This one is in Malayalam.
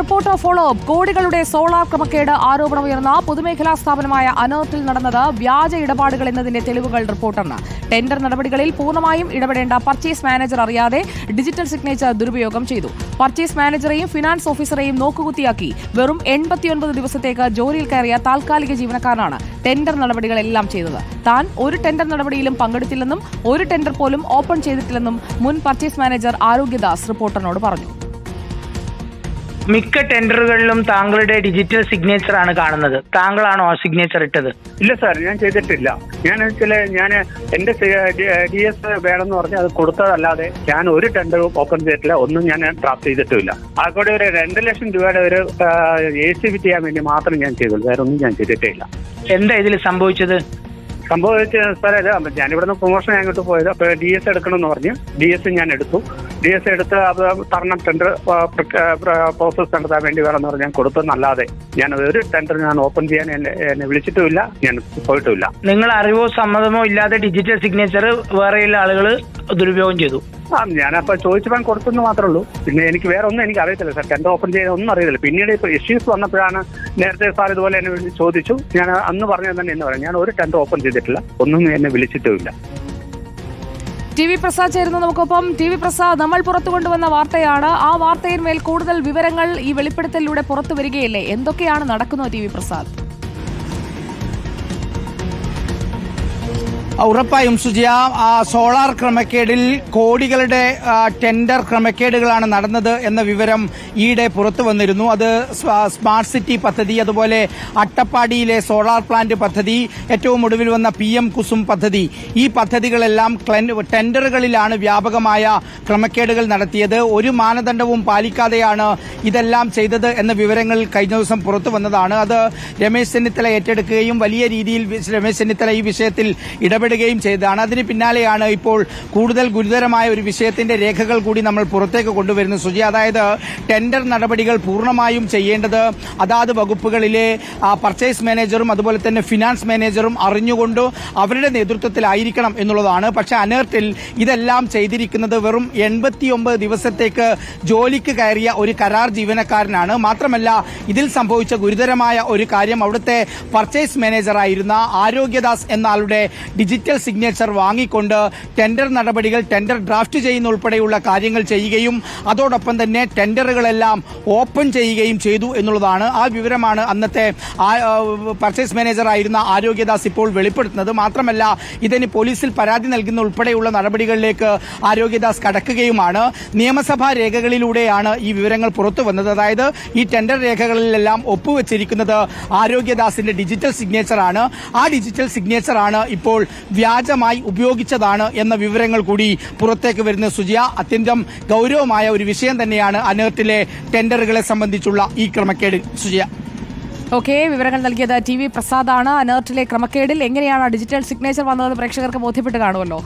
റിപ്പോർട്ടർ ഫോളോ അപ്പ് കോടികളുടെ സോളാർ ക്രമക്കേട് ആരോപണം ഉയർന്ന പൊതുമേഖലാ സ്ഥാപനമായ അനേർട്ടിൽ നടന്നത് വ്യാജ ഇടപാടുകൾ എന്നതിന്റെ തെളിവുകൾ റിപ്പോർട്ടറിന് ടെൻഡർ നടപടികളിൽ പൂർണമായും ഇടപെടേണ്ട പർച്ചേസ് മാനേജർ അറിയാതെ ഡിജിറ്റൽ സിഗ്നേച്ചർ ദുരുപയോഗം ചെയ്തു. പർച്ചേസ് മാനേജറെയും ഫിനാൻസ് ഓഫീസറെയും നോക്കുകുത്തിയാക്കി. വെറും എൺപത്തിയൊൻപത് ദിവസത്തേക്ക് ജോലിയിൽ കയറിയ താൽക്കാലിക ജീവനക്കാരനാണ് ടെൻഡർ നടപടികളെല്ലാം ചെയ്തത്. താൻ ഒരു ടെൻഡർ നടപടിയിലും പങ്കെടുത്തില്ലെന്നും ഒരു ടെൻഡർ പോലും ഓപ്പൺ ചെയ്തിട്ടില്ലെന്നും മുൻ പർച്ചേസ് മാനേജർ ആരോഗ്യദാസ് റിപ്പോർട്ടറിനോട് പറഞ്ഞു. മിക്ക ടെൻഡറുകളിലും താങ്കളുടെ ഡിജിറ്റൽ സിഗ്നേച്ചർ ആണ് കാണുന്നത്. താങ്കളാണോ ആ സിഗ്നേച്ചർ ഇട്ടത്? ഇല്ല സാർ ഞാൻ ചെയ്തിട്ടില്ല. ഞാൻ ചില ഞാൻ എന്റെ ഡി എസ് വേണമെന്ന് പറഞ്ഞ് അത് കൊടുത്തതല്ലാതെ ഞാൻ ഒരു ടെൻഡറും ഓപ്പൺ ചെയ്തിട്ടില്ല. ഒന്നും ഞാൻ ഡ്രാഫ്റ്റ് ചെയ്തിട്ടില്ല അതുകൂടെ ഒരു രണ്ട് ലക്ഷം രൂപയുടെ ഒരു എ സി ഫിറ്റ് ചെയ്യാൻ വേണ്ടി മാത്രം ഞാൻ ചെയ്തുള്ളൂ. വേറെ ഒന്നും ഞാൻ ചെയ്തിട്ടേ ഇല്ല. എന്താ ഇതിൽ സംഭവിച്ചത്? സാറേ അല്ല ഞാൻ ഇവിടുന്ന് പ്രൊമോഷൻ അങ്ങോട്ട് പോയത്. അപ്പോൾ ഡി എസ് എടുക്കണമെന്ന് പറഞ്ഞ്. ഡി എസ് ഞാൻ എടുത്തു. ഡി എസ് എടുത്ത് അത് തരണം ടെൻഡർ പ്രോസസ് നടത്താൻ വേണ്ടി വേണമെന്ന് പറഞ്ഞ് ഞാൻ കൊടുത്തെന്നല്ലാതെ ഞാൻ ഒരു ടെൻഡർ ഞാൻ ഓപ്പൺ ചെയ്യാൻ എന്നെ വിളിച്ചിട്ടുമില്ല. ഞാൻ പോയിട്ടുമില്ല. നിങ്ങൾ അറിവോ സമ്മതമോ ഇല്ലാതെ ഡിജിറ്റൽ സിഗ്നേച്ചർ വേറെയുള്ള ആളുകൾ ദുരുപയോഗം ചെയ്തു? ആ ഞാനപ്പോ ചോദിച്ചപ്പോൾ കൊടുത്തെന്ന് മാത്രമേ ഉള്ളൂ. പിന്നെ എനിക്ക് വേറെ ഒന്നും എനിക്ക് അറിയത്തില്ല സാർ. ടെൻഡർ ഓപ്പൺ ചെയ്ത ഒന്നും അറിയത്തില്ല. പിന്നീട് ഇപ്പൊ ഇഷ്യൂസ് വന്നപ്പോഴാണ് നേരത്തെ സാർ ഇതുപോലെ എന്നെ വിളിച്ച് ചോദിച്ചു. ഞാൻ അന്ന് പറഞ്ഞത് തന്നെ എന്ന് പറയാം. ഞാൻ ഒരു ടെൻഡർ ഓപ്പൺ ചെയ്തിട്ടില്ല. ഒന്നും എന്നെ വിളിച്ചിട്ടുമില്ല. ടി വി പ്രസാദ് ചേരുന്നു നമുക്കൊപ്പം. ടി വി പ്രസാദ് നമ്മൾ പുറത്തു കൊണ്ടുവന്ന വാർത്തയാണ്. ആ വാർത്തയിന്മേൽ കൂടുതൽ വിവരങ്ങൾ ഈ വെളിപ്പെടുത്തലിലൂടെ പുറത്തു വരികയില്ലേ? എന്തൊക്കെയാണ് നടക്കുന്നത് ടി വി പ്രസാദ്? ഉറപ്പായും സുജിയ സോളാർ ക്രമക്കേടിൽ കോടികളുടെ ടെൻഡർ ക്രമക്കേടുകളാണ് നടന്നത് എന്ന വിവരം ഈയിടെ പുറത്തു വന്നിരുന്നു. അത് സ്മാർട്ട് സിറ്റി പദ്ധതി അതുപോലെ അട്ടപ്പാടിയിലെ സോളാർ പ്ലാന്റ് പദ്ധതി ഏറ്റവും ഒടുവിൽ വന്ന പി എം കുസും പദ്ധതി. ഈ പദ്ധതികളെല്ലാം ടെൻഡറുകളിലാണ് വ്യാപകമായ ക്രമക്കേടുകൾ നടത്തിയത്. ഒരു മാനദണ്ഡവും പാലിക്കാതെയാണ് ഇതെല്ലാം ചെയ്തത് എന്ന വിവരങ്ങൾ കഴിഞ്ഞ ദിവസം പുറത്തു വന്നതാണ്. അത് രമേശ് ചെന്നിത്തല ഏറ്റെടുക്കുകയും വലിയ രീതിയിൽ രമേശ് ചെന്നിത്തല ഈ വിഷയത്തിൽ ഇടപെടുകയും ചെയ്തതാണ്. അതിന് പിന്നാലെയാണ് ഇപ്പോൾ കൂടുതൽ ഗുരുതരമായ ഒരു വിഷയത്തിന്റെ രേഖകൾ കൂടി നമ്മൾ പുറത്തേക്ക് കൊണ്ടുവരുന്നത്. സുജി അതായത് ടെൻഡർ നടപടികൾ പൂർണമായും ചെയ്യേണ്ടത് അതാത് വകുപ്പുകളിലെ പർച്ചേസ് മാനേജറും അതുപോലെ തന്നെ ഫിനാൻസ് മാനേജറും അറിഞ്ഞുകൊണ്ട് അവരുടെ നേതൃത്വത്തിലായിരിക്കണം എന്നുള്ളതാണ്. പക്ഷേ അനേർട്ടിൽ ഇതെല്ലാം ചെയ്തിരിക്കുന്നത് വെറും എൺപത്തിയൊമ്പത് ദിവസത്തേക്ക് ജോലിക്ക് കയറിയ ഒരു കരാർ ജീവനക്കാരനാണ്. മാത്രമല്ല ഇതിൽ സംഭവിച്ച ഗുരുതരമായ ഒരു കാര്യം അവിടുത്തെ പർച്ചേസ് മാനേജറായിരുന്ന ആരോഗ്യദാസ് എന്ന ആളുടെ ഡിജിറ്റൽ സിഗ്നേച്ചർ വാങ്ങിക്കൊണ്ട് ടെൻഡർ നടപടികൾ ടെൻഡർ ഡ്രാഫ്റ്റ് ചെയ്യുന്ന ഉൾപ്പെടെയുള്ള കാര്യങ്ങൾ ചെയ്യുകയും അതോടൊപ്പം തന്നെ ടെൻഡറുകളെല്ലാം ഓപ്പൺ ചെയ്യുകയും ചെയ്തു എന്നുള്ളതാണ് ആ വിവരമാണ് അന്നത്തെ പർച്ചേസ് മാനേജർ ആയിരുന്ന ആരോഗ്യദാസ് ഇപ്പോൾ വെളിപ്പെടുത്തുന്നത്. മാത്രമല്ല ഇതിന് പോലീസിൽ പരാതി നൽകുന്ന ഉൾപ്പെടെയുള്ള നടപടികളിലേക്ക് ആരോഗ്യദാസ് കടക്കുകയുമാണ്. നിയമസഭാ രേഖകളിലൂടെയാണ് ഈ വിവരങ്ങൾ പുറത്തു വന്നത്. അതായത് ഈ ടെൻഡർ രേഖകളിലെല്ലാം ഒപ്പുവെച്ചിരിക്കുന്നത് ആരോഗ്യദാസിന്റെ ഡിജിറ്റൽ സിഗ്നേച്ചറാണ് ആ ഡിജിറ്റൽ സിഗ്നേച്ചറാണ് ഇപ്പോൾ വ്യാജമായി ഉപയോഗിച്ചതാണ് എന്ന വിവരങ്ങൾ കൂടി പുറത്തേക്ക് വരുന്ന സുജിയ അത്യന്തം ഗൗരവമായ ഒരു വിഷയം തന്നെയാണ് അനേർട്ടിലെ ടെൻഡറുകളെ സംബന്ധിച്ചുള്ള ഈ ക്രമക്കേട്. സുജിയ. ഓക്കെ വിവരങ്ങൾ നൽകിയത് ടി വി പ്രസാദാണ്. അനേർട്ടിലെ ക്രമക്കേടിൽ എങ്ങനെയാണ് ഡിജിറ്റൽ സിഗ്നേച്ചർ വന്നതെന്ന് പ്രേക്ഷകർക്ക് ബോധ്യപ്പെട്ട് കാണുമല്ലോ.